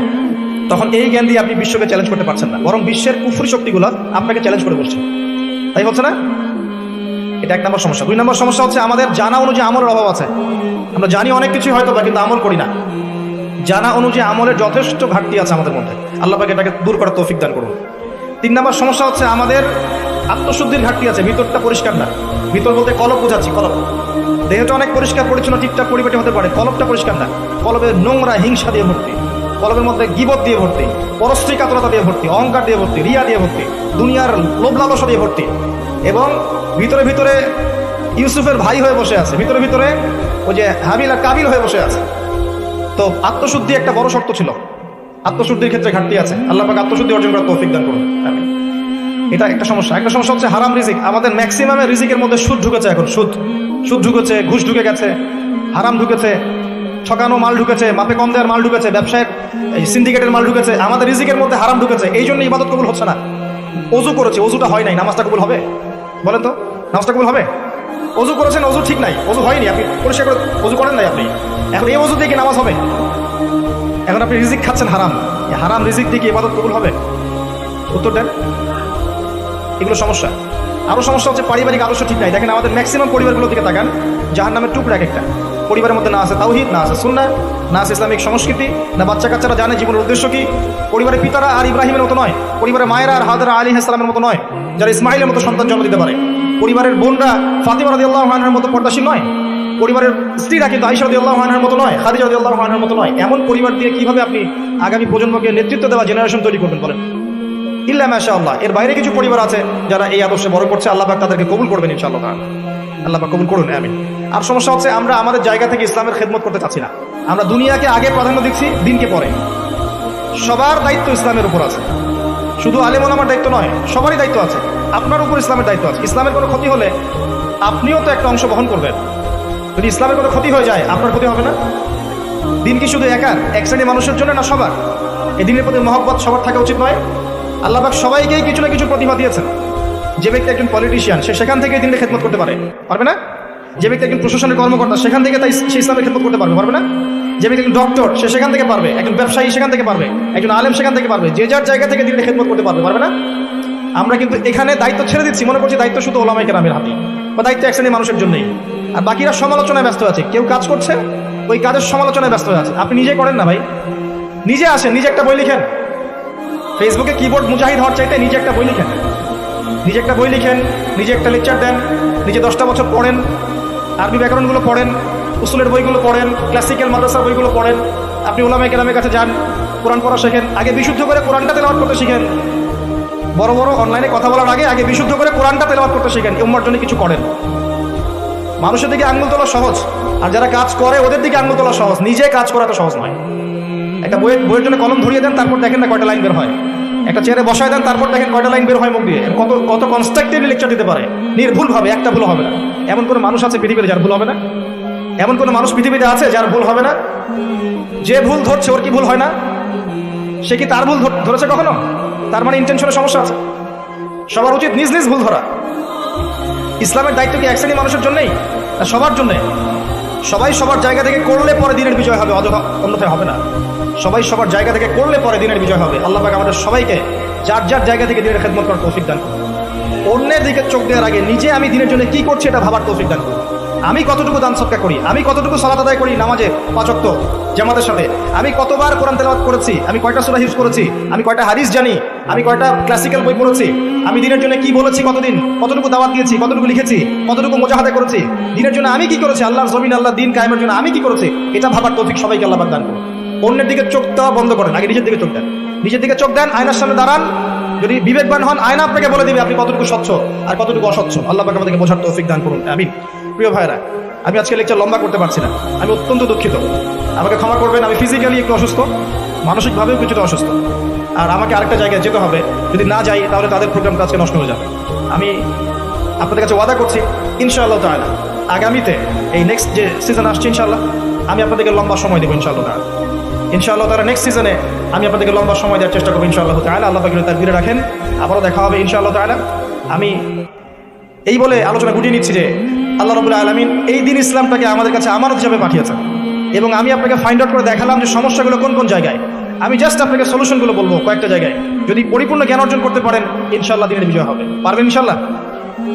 তখন এই জ্ঞান দিয়ে আপনি বিশ্বকে চ্যালেঞ্জ করতে পারছেন না। বরং বিশ্বের কুফরি শক্তিগুলো আপনাকে চ্যালেঞ্জ করে বসছে। তাই হচ্ছে না? এটা এক নম্বর সমস্যা। দুই নম্বর সমস্যা হচ্ছে আমাদের জানা অনুযায়ী আমলের অভাব আছে। আমরা জানি অনেক কিছুই হয়তো বা, কিন্তু আমল করি না। জানা অনুযায়ী আমলের যথেষ্ট ঘাটতি আছে আমাদের মধ্যে। আল্লাহ পাকে এটাকে দূর করার তৌফিক দান করুন। তিন নম্বর সমস্যা হচ্ছে আমাদের আত্মশুদ্ধির ঘাটতি আছে। ভিতরটা পরিষ্কার না। ভিতর বলতে কলপ বোঝাচ্ছি, কলপ। দেহটা অনেক পরিষ্কার, পরিচ্ছন্ন, ঠিকঠাক পরিবেটে হতে পারে। কলপটা পরিষ্কার না। কলপের নোংরা, হিংসা দিয়ে ভর্তি। কলপের মধ্যে গিবত দিয়ে ভর্তি, পরশ্রী কাতরতা দিয়ে ভর্তি, অহংকার দিয়ে ভর্তি, রিয়া দিয়ে ভর্তি, দুনিয়ার লোভ লালসা দিয়ে ভর্তি। এবং ভিতরে ভিতরে ইউসুফের ভাই হয়ে বসে আছে, ভিতরে ভিতরে ওই যে হাবিল আর কাবিল হয়ে বসে আছে। তো আত্মশুদ্ধি একটা বড় শর্ত ছিল। আত্মশুদ্ধির ক্ষেত্রে ঘাটতি আছে। আল্লাহ পাক আত্মশুদ্ধি অর্জন করার তৌফিক দান করুন। এটা একটা সমস্যা। একটা সমস্যা হচ্ছে হারাম রিজিক। আমাদের ম্যাক্সিমামের রিজিকের মধ্যে সুদ ঢুকেছে এখন, সুদ। সুদ ঢুকেছে, ঘুষ ঢুকে গেছে, হারাম ঢুকেছে। ঠকানো মাল ঢুকেছে, মাপে কম দেওয়ার মাল ঢুকেছে, ব্যবসায়ের সিন্ডিকেটের মাল ঢুকেছে, আমাদের রিজিকের মধ্যে হারাম ঢুকেছে এই জন্য ইবাদত কবুল হচ্ছে না। অজু করেছে, অজুটা হয় নাই, নামাজটা কবুল হবে? বলেন তো, নামাজটা কবুল হবে? অজু করেছেন, অজু ঠিক নাই, অজু হয়নি, আপনি পরিষ্কার করে অজু করেন নাই আপনি। এখন এই অজু দিয়ে নামাজ হবে? এখন আপনি রিজিক খাচ্ছেন, হারাম। হারাম রিজিক দিয়ে ইবাদত কবুল হবে? উত্তর দেন। এগুলো সমস্যা। আরও সমস্যা হচ্ছে, পারিবারিক আদর্শ ঠিক নাই। দেখেন আমাদের ম্যাক্সিমাম পরিবারগুলোর দিকে তাকান যাহার নামে টুকরা এক একটা। পরিবারের মধ্যে না আছে তাওহিদ, না আছে সুন্না না আছে ইসলামিক সংস্কৃতি, না বাচ্চা কাচ্চারা জানে জীবনের উদ্দেশ্য কি? পরিবারের পিতারা আর ইব্রাহিমের মতো নয়, পরিবারের মায়েরা আর হাদারা আলী ইসলামের মতো নয়, যারা ইসমাইলের মতো সন্তান জন্ম দিতে পারে। পরিবারের বোনরা ফাতিমা আল্লাহ মতো পর্দাশীল নয়, পরিবারের স্ত্রীরা কিন্তু আইসা আল্লাহ আনহার মতো নয়, খাদিজা আল্লাহ আনহার মতো নয়। এমন পরিবার দিয়ে কীভাবে আপনি আগামী প্রজন্মকে নেতৃত্ব দেওয়া জেনারেশন তৈরি করবেন বলেন? ইল্লা মাশা আল্লাহ এর বাইরে কিছু পরিবার আছে যারা এই আদর্শে বড় করছে, আল্লাহ তাদেরকে কবুল করবেন ইনশাআল্লাহ। আল্লাহ কবুল করুন আমি আর সমস্যা হচ্ছে আমরা আমাদের জায়গা থেকে ইসলামের খেদমত করতে চাচ্ছি না। আমরা দুনিয়াকে আগে প্রাধান্য দিচ্ছি দিনকে পরে। সবার দায়িত্ব ইসলামের উপর আছে। শুধু আলেম আমার দায়িত্ব নয়, সবারই দায়িত্ব আছে। আপনার উপর ইসলামের দায়িত্ব আছে। ইসলামের কোনো ক্ষতি হলে আপনিও তো একটা অংশ বহন করবেন। যদি ইসলামের কোনো ক্ষতি হয়ে যায়, আপনার ক্ষতি হবে না? দিন কি শুধু একার, এক শ্রেণির মানুষের জন্য না সবার? এই দিনের প্রতি মহব্বত সবার থাকা উচিত নয়। আল্লাহবাক সবাইকেই কিছু না কিছু প্রতিভা দিয়েছেন। যে ব্যক্তি একজন পলিটিশিয়ান সে সেখান থেকে দিনের খেদমত করতে পারে। পারবে না? যে ব্যক্তি একজন প্রশাসনের কর্মকর্তা, সেখান থেকে তাই সে ইসলামের খেদমত করতে পারবে পারবে না? যে ব্যক্তি একজন ডক্টর সে সেখান থেকে পারবে, একজন ব্যবসায়ী সেখান থেকে পারবে, একজন আলেম সেখান থেকে পারবে, যে যার জায়গা থেকে দিনের খেদমত করতে পারবে পারবে না? আমরা কিন্তু এখানে দায়িত্ব ছেড়ে দিচ্ছি, মনে করছি দায়িত্ব শুধু ওলামাই কেরামের হাতে, বা দায়িত্ব এক মানুষের জন্যই। আর বাকিরা সমালোচনায় ব্যস্ত আছে, কেউ কাজ করছে, ওই কাজের সমালোচনায় ব্যস্ত আছে। আপনি নিজে করেন না ভাই। নিজে আসেন, নিজে একটা বই লিখেন। ফেসবুকে কিবোর্ড মুজাহিদ হওয়ার চাইতে নিজে একটা বই লিখেন। নিজে একটা বই লিখেন, নিজে একটা লেকচার দেন, নিজে দশটা বছর পড়েন আরবি ব্যাকরণগুলো পড়েন, উসুলের বইগুলো পড়েন ক্লাসিক্যাল মাদ্রাসার বইগুলো পড়েন। আপনি ওলামা কেরামের কাছে যান, কোরআন পড়া শেখেন, আগে বিশুদ্ধ করে কোরআনটা তেলাওয়াত করতে শিখেন। বড় বড় অনলাইনে কথা বলার আগে আগে বিশুদ্ধ করে কোরআনটা তেলাওয়াত করতে শিখেন উম্মার জন্য কিছু করেন। মানুষের দিকে আঙ্গুল তোলা সহজ, আর যারা কাজ করে ওদের দিকে আঙ্গুল তোলা সহজ, নিজে কাজ করা তো সহজ নয়। একটা বইয়ের বইয়ের জন্য কলম ধরিয়ে দেন, তারপর দেখেন না কয়টা লাইন বের হয়। একটা চেয়ারে বসায় দেন, তারপর দেখেন কয়টা লাইন বের হয় মুখ দিয়ে। কত কত কনস্ট্রাকটিভলি লেকচার দিতে পারে। নির্ভুল ভাবে একটা ভুল হবে না। এমন কোনো মানুষ আছে পৃথিবীতে যার ভুল হবে না? এমন কোনো মানুষ পৃথিবীতে আছে যার ভুল হবে না? যে ভুল ধরছে, ওর কি ভুল হয় না? সে কি তার ভুল ধর- ধরেছে কখনো? তার মানে ইন্টেনশনের সমস্যা আছে। সবার উচিত নিজ নিজ ভুল ধরা। ইসলামের দায়িত্ব কি এক শ্রেণি মানুষের জন্যই? সবার জন্যে? সবাই সবার জায়গা থেকে করলে পরে দিনের বিজয় হবে, অযথা অন্যথায় হবে না। সবাই সবার জায়গা থেকে করলে পরে দিনের বিজয় হবে। আল্লাহ পাক আমাদের সবাইকে যার যার জায়গা থেকে দিনের খেদমত করার তৌফিক দান। অন্যের দিকে চোখ দেওয়ার আগে নিজে আমি দিনের জন্য কি করছি এটা ভাবার তৌফিক দান। আমি কতটুকু দান সৎকার করি? আমি কতটুকু সালাত আদায় করি নামাজে পাচক্ত জামাতের সাথে? আমি কতবার কোরআন তেলাওয়াত করেছি? আমি কয়টা সুরা হিউজ করেছি আমি কয়টা হাদিস জানি? আমি কয়টা ক্লাসিক্যাল বই পড়েছি? আমি দিনের জন্য কি বলেছি কতদিন? কতটুকু দাওয়াত দিয়েছি? কতটুকু লিখেছি? কতটুকু মোজাহাদা করেছি? দিনের জন্য আমি কি করেছি? আল্লাহর জমিন আল্লাহ দিন কায়েমের জন্য আমি কি করেছি? এটা ভাবার তৌফিক সবাইকে আল্লাহ দান করুন। অন্যের দিকে চোখ দেওয়া বন্ধ করেন। আগে নিজের দিকে চোখ দেন। নিজের দিকে চোখ দেন, আয়নার সামনে দাঁড়ান। যদি বিবেকবান হন, আয়না আপনাকে বলে দিবে, আপনি কতটুকু স্বচ্ছ আর কতটুকু অস্বচ্ছ? আল্লাহ পাক আমাদেরকে বোঝার তৌফিক দান করুন। আমি প্রিয় ভাইরা আমি আজকে লেকচার লম্বা করতে পারছি না। আমি অত্যন্ত দুঃখিত। আমাকে ক্ষমা করবেন, আমি ফিজিক্যালি একটু অসুস্থ। মানসিকভাবেও কিছুটা অসুস্থ। আর আমাকে আরেকটা জায়গায় যেতে হবে। যদি না যাই, তাহলে তাদের প্রোগ্রামটা আজকে নষ্ট হয়ে যাবে। আমি আপনাদের কাছে ওয়াদা করছি, ইনশাআল্লাহ তাহলে আগামীতে এই নেক্সট যে সিজন আসছে, ইনশাআল্লাহ, আমি আপনাদেরকে লম্বা সময় দেবো, ইনশাআল্লাহ তাআলা। ইনশাআল্লাহ তারা নেক্সট সিজনে আমি আপনাদেরকে লম্বা সময় দেওয়ার চেষ্টা করব ইনশাআল্লাহ তাহলে আল্লাহ পাকির তার ফিরে রাখেন। আবারও দেখা হবে ইনশাআল্লাহ তাহলে আমি এই বলে আলোচনা গুটিয়ে নিচ্ছি যে আল্লাহ রবুল্লা আলমিন এই দিন ইসলামটাকে আমাদের কাছে আমানত হিসাবে পাঠিয়েছেন। এবং আমি আপনাকে ফাইন্ড আউট করে দেখালাম যে সমস্যাগুলো কোন কোন জায়গায়। আমি জাস্ট আপনাকে সলিউশনগুলো বলব কয়েকটা জায়গায়। যদি পরিপূর্ণ জ্ঞান অর্জন করতে পারেন ইনশাল্লাহ দিনের বিজয় হবে। পারবেন ইনশাল্লাহ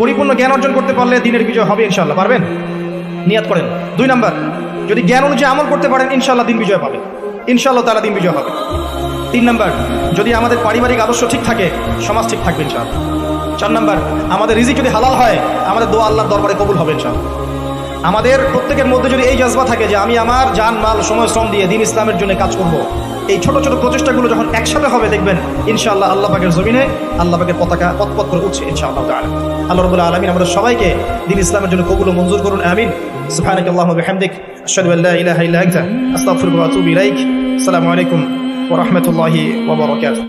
পরিপূর্ণ জ্ঞান অর্জন করতে পারলে দিনের বিজয় হবে ইনশাল্লাহ পারবেন? নিয়াত করেন। দুই নাম্বার, যদি জ্ঞান অনুযায়ী আমল করতে পারেন ইনশাল্লাহ দিন বিজয় পাবে ইনশাল্লাহ তারা দিন বিজয় হবে। তিন নম্বর, যদি আমাদের পারিবারিক আদর্শ ঠিক থাকে, সমাজ ঠিক থাকবে ইনশাল্লাহ চার নম্বর, আমাদের রিজিক যদি হালাল হয়, আমাদের দোয়া আল্লাহর দরবারে কবুল হবে ইনশাল্লাহ আমাদের প্রত্যেকের মধ্যে যদি এই জজবা থাকে যে আমি আমার যান মাল, সময়, শ্রম দিয়ে দিন ইসলামের জন্য কাজ করব এই ছোট ছোট প্রচেষ্টাগুলো যখন একসাথে হবে, দেখবেন ইনশাআল্লাহ আল্লাহ পাকের জমিনে আল্লাহ পাকের পতাকা পথপথ করে উঠছে ইনশাআল্লাহ তাআলা। আল্লাহ রবুল্লা আলমিন আমাদের সবাইকে দিন ইসলামের জন্য কবুল মঞ্জুর করুন, আমিন। সুফানিক আল্লাহ ইলাইক। আসসালামু আলাইকুম ওয়া রাহমাতুল্লাহি ওয়া বারাকাতুহু।